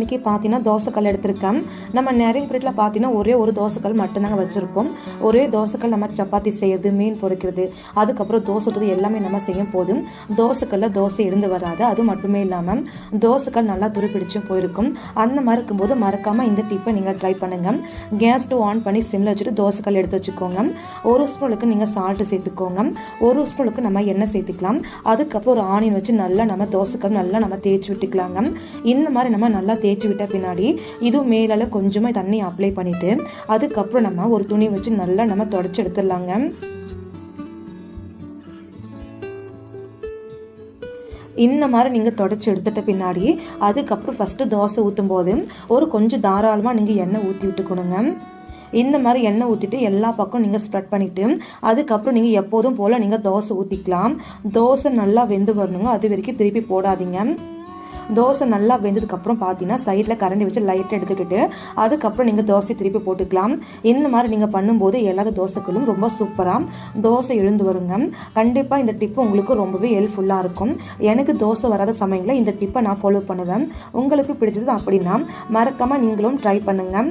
இன்றைக்கி பார்த்தீங்கன்னா தோசைக்கல் எடுத்திருக்கேன். நம்ம நிறைய வீட்டில் பார்த்தீங்கன்னா ஒரே ஒரு தோசைக்கல் மட்டும்தாங்க வச்சுருப்போம். ஒரே தோசைக்கல் நம்ம சப்பாத்தி செய்யறது மீன் பொரிக்கிறது அதுக்கப்புறம் தோசை தூவி எல்லாமே நம்ம செய்யும் போதும் தோசைக்கல்ல தோசை இருந்து வராது. அது மட்டுமே இல்லாமல் தோசைக்கல் நல்லா துருப்பிடிச்சும் போயிருக்கும். அந்த மாதிரி இருக்கும்போது மறக்காமல் இந்த டிப்பை நீங்கள் ட்ரை பண்ணுங்க. கேஸ் ஸ்டவ் ஆன் பண்ணி சிம்மில் வச்சுட்டு தோசைக்கல் எடுத்து வச்சுக்கோங்க. ஒரு ஸ்பூனுக்கு நீங்கள் சால்ட்டு சேர்த்துக்கோங்க. ஒரு ஸ்பூனுக்கு நம்ம எண்ணெய் சேர்த்துக்கலாம். அதுக்கப்புறம் ஒரு ஆனியன் வச்சு நல்லா நம்ம தோசைக்கல் நல்லா நம்ம தேய்ச்சி விட்டுக்கலாங்க. இந்த மாதிரி நம்ம நல்லா தேய்ச்சி விட்ட பின்னாடி இதுவும் மேலே கொஞ்சமாக தண்ணி அப்ளை பண்ணிவிட்டு அதுக்கப்புறம் நம்ம ஒரு துணி வச்சு நல்லா நம்ம தொடச்சி எடுத்துடலாங்க. இந்த மாதிரி நீங்கள் தொடச்சி எடுத்துட்ட பின்னாடி அதுக்கப்புறம் ஃபஸ்ட்டு தோசை ஊற்றும் போது ஒரு கொஞ்சம் தாராளமாக நீங்கள் எண்ணெய் ஊற்றி விட்டுக்கணுங்க. இந்த மாதிரி எண்ணெய் ஊற்றிட்டு எல்லா பக்கம் நீங்கள் ஸ்ப்ரெட் பண்ணிவிட்டு அதுக்கப்புறம் நீங்கள் எப்போதும் போல் நீங்கள் தோசை ஊற்றிக்கலாம் தோசை நல்லா வெந்து வரணுங்க அது வரைக்கும் திருப்பி போடாதீங்க. தோசை நல்லா வெந்ததுக்கப்புறம் பார்த்தீங்கன்னா சைடில் கரண்டி வச்சு லைட்டாக எடுத்துக்கிட்டு அதுக்கப்புறம் நீங்கள் தோசை திருப்பி போட்டுக்கலாம். இந்த மாதிரி நீங்கள் பண்ணும்போது எல்லா தோசைகளும் ரொம்ப சூப்பராக தோசை எழுந்து வருங்க. கண்டிப்பாக இந்த டிப்பு உங்களுக்கு ரொம்பவே ஹெல்ப்ஃபுல்லாக இருக்கும். எனக்கு தோசை வராத சமயங்களில் இந்த டிப்பை நான் ஃபாலோ பண்ணுவேன். உங்களுக்கு பிடிச்சது அப்படின்னா மறக்காமல் நீங்களும் ட்ரை பண்ணுங்கள்